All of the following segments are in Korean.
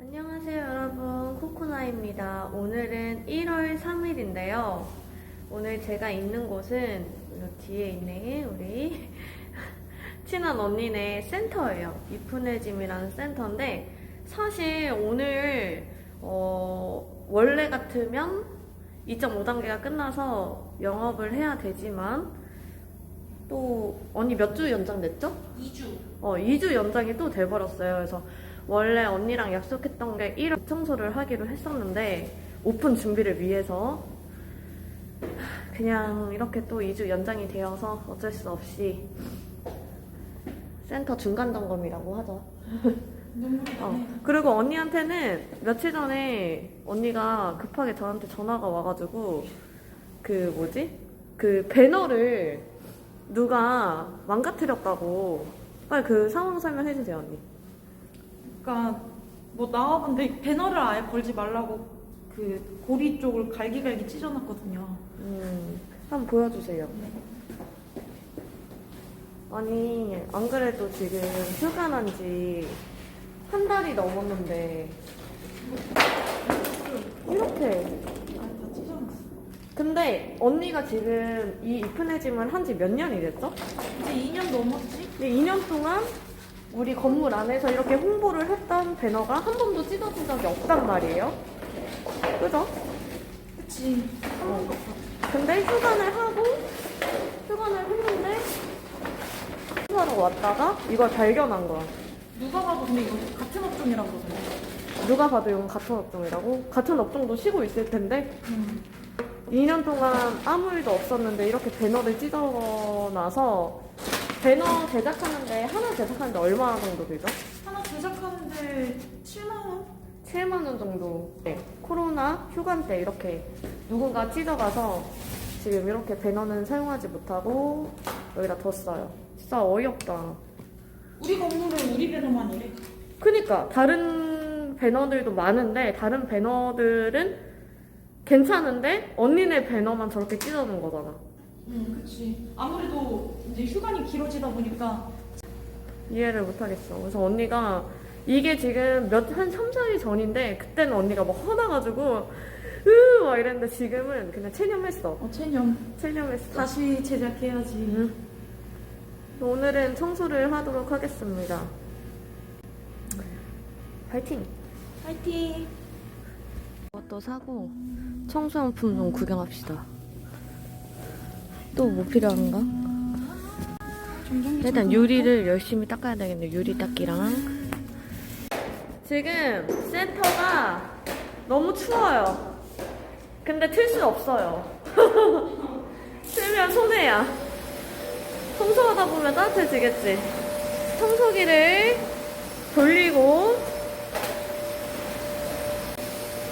안녕하세요 여러분 코코나입니다 오늘은 1월 3일인데요 오늘 제가 있는 곳은 이 뒤에 있는 우리 친한 언니네 센터예요 이쁜해짐이라는 센터인데 사실 오늘 어, 원래 같으면 2.5단계가 끝나서 영업을 해야 되지만 또 언니 몇 주 연장됐죠? 2주. 어, 2주 연장이 또 돼버렸어요. 그래서 원래 언니랑 약속했던 게 1월 청소를 하기로 했었는데 오픈 준비를 위해서 그냥 이렇게 또 2주 연장이 되어서 어쩔 수 없이 센터 중간 점검이라고 하죠. 어. 그리고 언니한테는 며칠 전에 언니가 급하게 저한테 전화가 와가지고 그 뭐지? 그 배너를 누가 망가뜨렸다고 빨리 그 상황 설명해 주세요 언니. 그러니까 뭐 나와본데 배너를 아예 걸지 말라고 그 고리 쪽을 갈기갈기 찢어놨거든요. 음, 한번 보여주세요. 아니 안 그래도 지금 휴가 난 지 한 달이 넘었는데 이렇게 아예 다 찢어놨어. 근데 언니가 지금 이 이픈해짐을 한 지 몇 년이 됐죠? 이제 2년 넘었지? 근데 2년 동안 우리 건물 안에서 이렇게 홍보를 했던 배너가 한 번도 찢어진 적이 없단 말이에요. 그죠? 그치. 한 번도 없어. 근데 휴관을 하고 휴관을 했는데 휴가로 왔다가 이걸 발견한 거야. 누가 봐도 근데 이거 같은 업종이라고 그러던데. 누가 봐도 이건 같은 업종이라고? 같은 업종도 쉬고 있을 텐데 음. 2년 동안 아무 일도 없었는데 이렇게 배너를 찢어놔서 배너 제작하는데 하나 제작하는데 얼마 정도 되죠? 하나 제작하는데 7만원? 7만 원 정도. 네. 코로나 휴관 때 이렇게 누군가 찢어가서 지금 이렇게 배너는 사용하지 못하고 여기다 뒀어요. 진짜 어이없다. 우리 건물은 우리 배너만 이래. 그니까 다른 배너들도 많은데 다른 배너들은 괜찮은데 언니네 배너만 저렇게 찢어놓은 거잖아. 응, 그치. 아무래도 이제 휴관이 길어지다 보니까 이해를 못하겠어. 그래서 언니가 이게 지금 몇, 한 3, 4일 전인데 그때는 언니가 막 화나가지고 으, 막 이랬는데 지금은 그냥 체념했어. 어, 체념. 체념했어. 다시 제작해야지. 응. 오늘은 청소를 하도록 하겠습니다. 파이팅! 파이팅! 이것도 사고 청소용품 좀 구경합시다. 또 뭐 필요한가? 일단 유리를 열심히 닦아야 되겠네. 유리 닦기랑. 지금 센터가 너무 추워요. 근데 틀 수 없어요. 틀면 손해야. 청소하다 보면 따뜻해지겠지. 청소기를 돌리고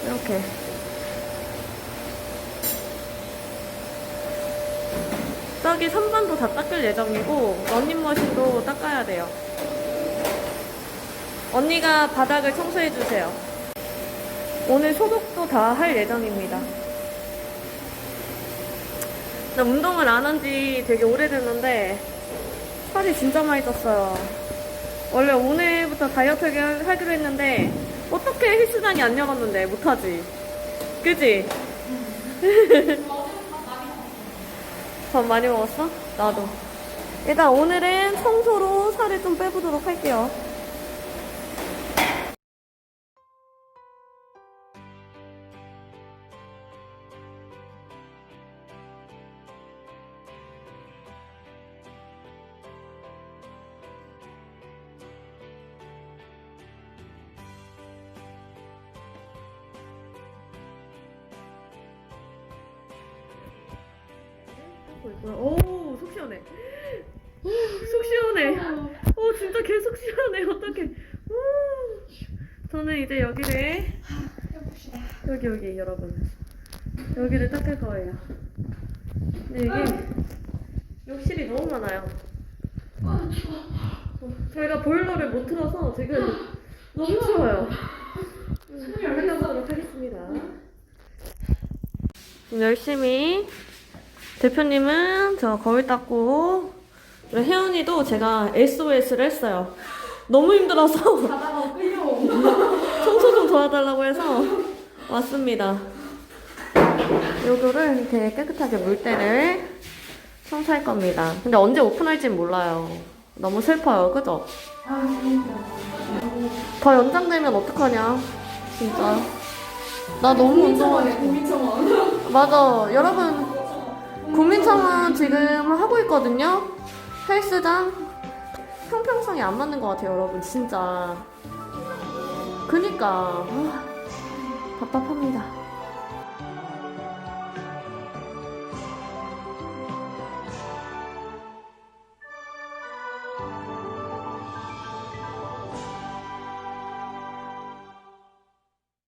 이렇게 저기 선반도 다 닦을 예정이고 런닝머신도 닦아야 돼요. 언니가 바닥을 청소해 주세요. 오늘 소독도 다 할 예정입니다. 나 운동을 안 한 지 되게 오래됐는데 살이 진짜 많이 쪘어요. 원래 오늘부터 다이어트 하기로 했는데 어떻게 헬스장이 안 열었는데 못하지? 그지? 밥 많이 먹었어? 나도. 일단 오늘은 청소로 살을 좀 빼보도록 할게요. 오, 속 시원해. 오, 속 시원해. 오, 진짜 계속 시원해. 어떡해. 오. 저는 이제 여기를, 해봅시다. 여기, 여기, 여러분. 여기를 닦을 거예요. 근데 이게, 욕실이 너무 많아요. 어, 저희가 보일러를 못 틀어서 지금 너무 추워요. 음, 해보도록 하겠습니다. 좀 열심히 대표님은 저 거울 닦고 혜연이도 제가 SOS를 했어요. 너무 힘들어서. 청소 좀 나와달라고 해서 왔습니다. 요거를 이렇게 깨끗하게 물때를 청소할 겁니다. 근데 언제 오픈할진 몰라요. 너무 슬퍼요, 그죠? 더 연장되면 어떡하냐, 진짜. 나 너무 운동하고. 맞아. 여러분, 국민청원 지금 하고 있거든요? 헬스장. 형평성이 안 맞는 것 같아요, 여러분. 진짜. 그니까. 아, 답답합니다.